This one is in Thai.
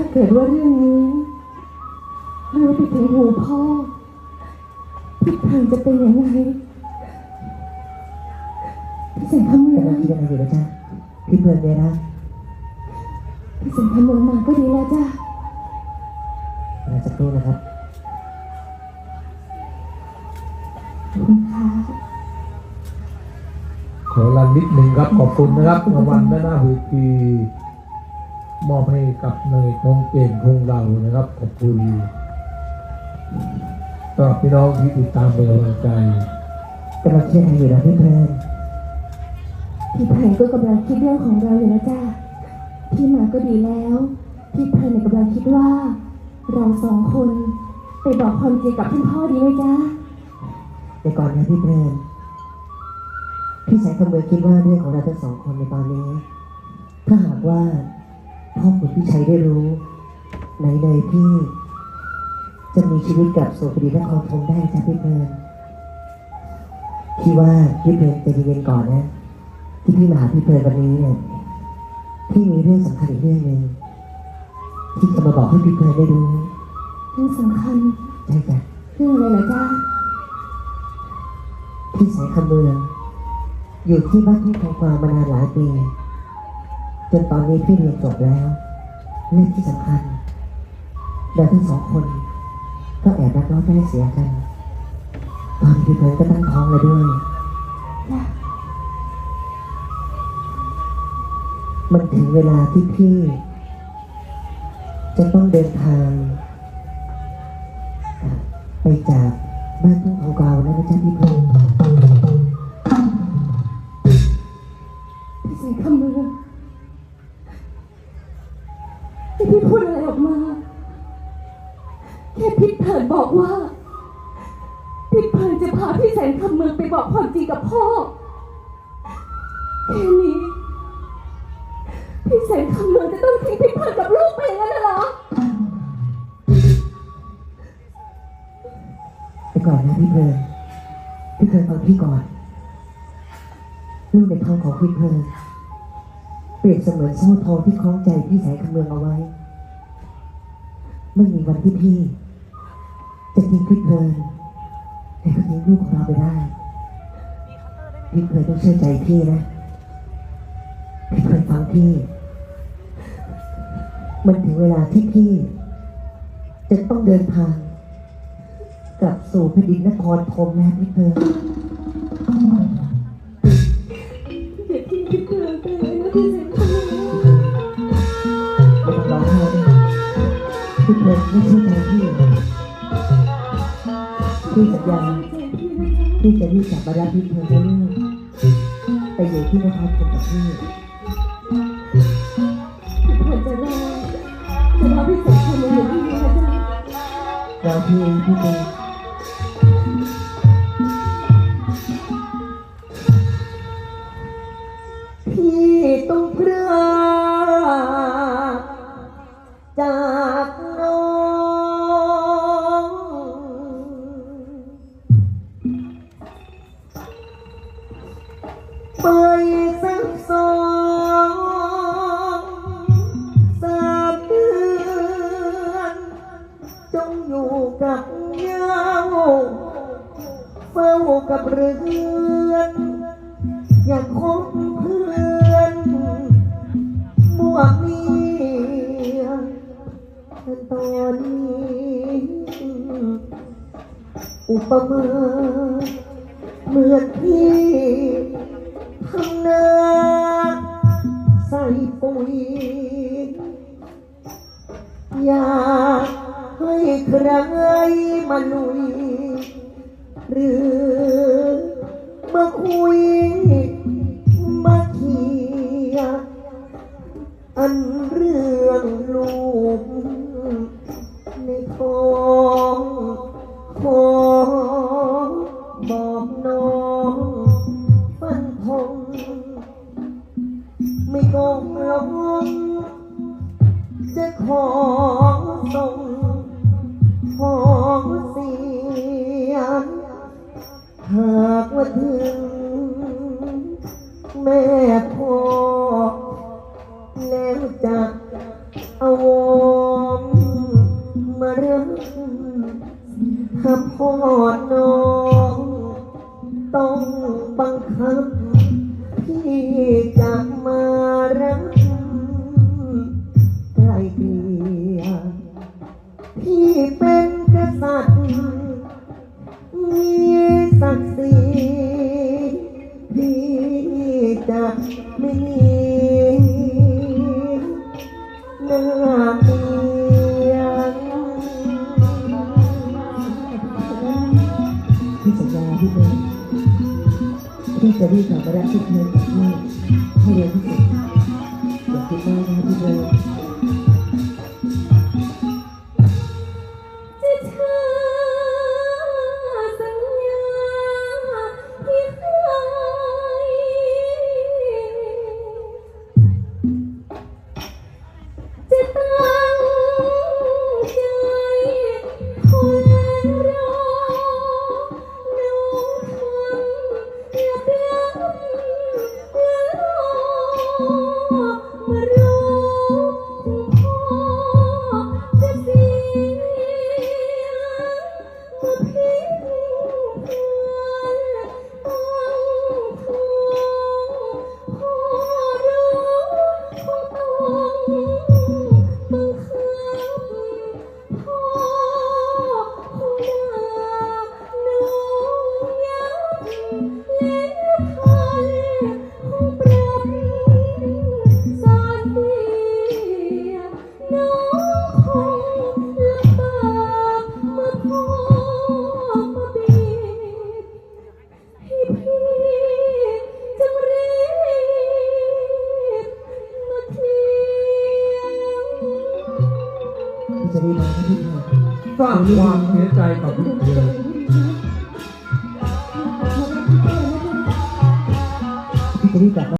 ถ้าเกิดว่าเรื่องนี้รู้ไปถึงหูพ่อพี่เพลินจะเป็นยังไงพี่แสงคำเมือกำลังงคิดอะไรอยู่นะจ๊ะพี่เพลินเนี่ยนะพี่แสงคำเมืองมาก็ดีแล้วจ้ะรอสักครู่นะครับขอบคุณค่ะขอรันนิดหนึ่งครับขอบคุณนะครับรางวัลด้านหน้าเวที มอบให้กับเนยทองเก่งคงเรานะครับ ขอบคุณสำหรับพี่น้องที่ติดตามเป็นกำลังใจกำลังคิดอะไรอยู่นะพี่เพลินพี่เพลินก็กำลังคิดเรื่องของเราอยู่นะจ้ะพี่มาก็ดีแล้ว พี่เพลินเนี่ยกำลังคิดว่า เราสองคนไปบอกความจริงกับคุณพ่อดีไหมจ๊ะเดี๋ยวก่อนนะพี่เพลินพี่สายคำเมืองคิดว่าเรื่องของเราทั้งสองคนในตอนนี้ ถ้าหากว่า พ่อคุณพี่ชัยได้รู้ ไหนเลยพี่ จะมีชีวิตกลับสู่คดีนครธมได้จ้ะพี่เพลินพี่ว่าพี่เพลินใจเย็นๆก่อนนะ ที่พี่มาหาพี่เพลินวันนี้เนี่ยพี่มีเรื่องสำคัญอีกเรื่องหนึ่งที่จะมาบอกให้พี่เพลินได้รู้เรื่องสำคัญใช่จ้ะเรื่องอะไรเหรอจ๊ะพี่สายคำเมือง อยู่ที่บ้านทุ่งทองกวางมานานหลายปี จนตอนนี้พี่เรียนจบแล้วเรื่ที่สำคัญเราทั้งสองคน ก็แอบรักน้องได้เสียกันตอนพี่เพลินก็ตั้งท้องแล้วด้วย มันถึงเวลาที่พี่ จะต้องเดินทาง ไปจากบ้านทุ่งทองกวางแล้วนะจ๊ะพี่เพลินพี่สงคำเมือง แค่พี่เพลินบอกว่าพี่เพลินจะพาพี่แสนคำเมืองไปบอกความจริงกับพ่อแค่นี้พี่แสนคำเมืองจะต้องทิ้งพี่เพลินกับลูกไปอย่างนั้นน่ะเหรอไปก่อนนะพี่เพลินพี่เพลินฟังพี่ก่อนลูกในท้องของพี่เพลินเปรียบเสมือนโซ่ทองที่คล้องใจพี่แสายคำเมืองเอาไว้ ไม่มีวันที่พี่ จะทิ้งพี่เพลินแต่ก็ทิ้งลูกของเราไปได้พี่เพลินต้องเชื่อใจพี่นะพี่เพลินฟังพี่ มันถึงเวลาที่พี่ จะต้องเดินทาง กลับสู่แผ่นดินนครธมแล้วพี่เพลินอย่าทิ้งพี่เพลินไปเลยนะพี่แสนคำเมืองไม่ต้องร้องไห้นพี่เพลินไม่เชื่อใจพี่ พี่สัญญาใจพี่จะรีบกลับมารับพี่เพลินให้ลูกไปอยู่ที่นครธมกับพี่เพลินจะรอจะรอพี่แสนคำเมือยู่ที่นี่นะจ๊ะราพี่เองพี่เพลินพี่ ไปสักสองสามเดือนจงอยู่กับเงาเฝ้ากับเรือนอย่าคบเพื่อนมั่วมีตอนนี้อุปมาเหมือนพี่ นาใส่ปุ๋ยอยากให้ใครมาลุย หรือมาคุย งหลงจะของส่งของเสียงหากว่าถึงแม่พ่อ ม่มีนาเกลียดพี่สบายดีที่จะรีบกลับมารับที่เธอกับพี่ให้เร็วที่สุด สร้างความเสียใจกับลูกเรือที่จะได้กับ